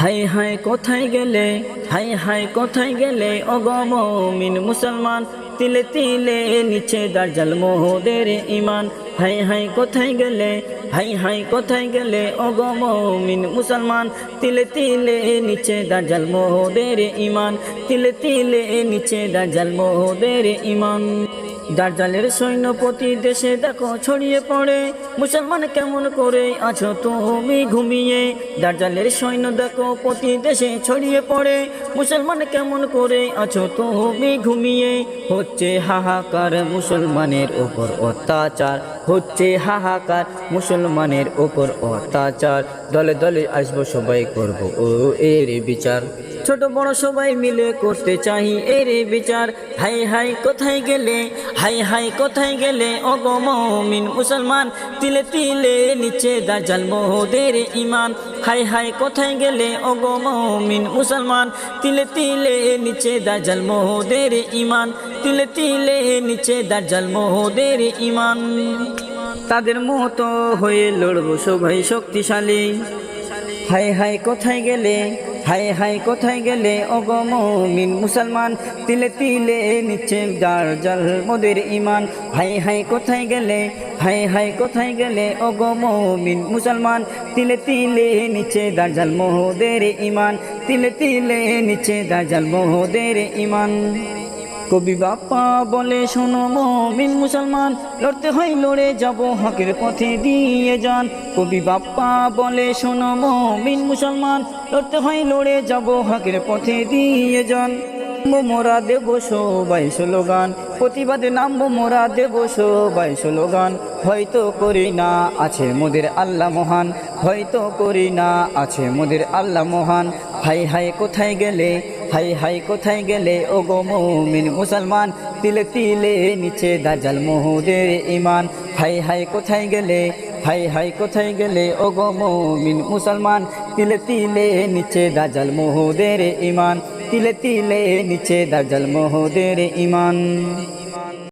High high কোথায় গেলে, high high কোথায় গেলে অগমিন মুসলমান? তিলে তিলে নিচে দার্জাল মোহদের ইমান হাই হাই কোথায় গেলে, হাই হাই কোথায় গেলে অগমিন মুসলমান? তিলে তিলে নিচে দার্জাল মোহদের ইমান তিলে তিলে নিচে দার্জাল মোহদের ইমান দার্জালের সৈন্যপতি দেশে দেখো ছড়িয়ে পড়ে। মুসলমান কেমন করে আছো তুমি ঘুমিয়ে? দার্জালের সৈন্য দেখো প্রতি দেশে ছড়িয়ে পড়ে। মুসলমান কেমন করে আছো তুমি ঘুমিয়ে? হচ্ছে হাহাকার মুসলমানের ওপর অত্যাচার। হচ্ছে হাহাকার, মুসলমানের ওপর অত্যাচার। দলে দলে আসব, সবাই করব ও এর বিচার। ছোট বড় সবাই মিলে করতে চাই এর বিচার। হাই হাই, কোথায় গেলে? হাই হাই, কোথায় গেলে? অগমিন মুসলমান, তিলে তিলে নিচে দাজাল মোহদের ইমান হাই হাই, কোথায় গেলে? অগমিন মুসলমান, তিলে তিলে নিচে দাজাল মোহদের ইমান তিলে তিলে নিচে দাজাল মোহদের ইমান তাদের মতো হয়ে লড়বো সবাই শক্তিশালী। হাই হাই কোথায় গেলে হাই হাই কোথায় গেলে অগমিন মুসলমান, তিলে তিলে নিচে দার জল মোদের ইমান হাই হাই কোথায় গেলে হাই হাই কোথায় গেলে অগমিন মুসলমান, তিলে তিলে নিচে দার্জাল মোহদের ইমান তিলে তিলে নিচে দার্জাল মোহদের ইমান কবি বাপ্পা বলে, শোনো মমিন মুসলমান, লড়তে হয় লড়ে যাব, হকের পথে দিয়ে যান। কবি বাপ্পা বলে, শোনো মমিন মুসলমান, লড়তে হয় লড়ে যাব, হকের পথে দিয়ে যান। মোরা দেব সবাই স্লোগান, প্রতিবাদে নামবো মোরা দেব সবাই স্লোগান। হয়তো করি না আছে মোদের আল্লাহ মহান, হয়তো করি না আছে মোদের আল্লাহ মহান। হাই হাই কোথায় গেলে হাই হাই, কোথায় গেলে? ও গো মৌমিন মুসলমান, তিলে তিলে নিচে দাজাল মোহদের ইমান হাই হাই, কোথায় গেলে? হাই হাই, কোথায় গেলে? ও গো মৌমিন মুসলমান, তিলে তিলে নিচে দাজাল মোহদের ইমান তিলে তিলে নিচে দাজাল মোহদের ইমান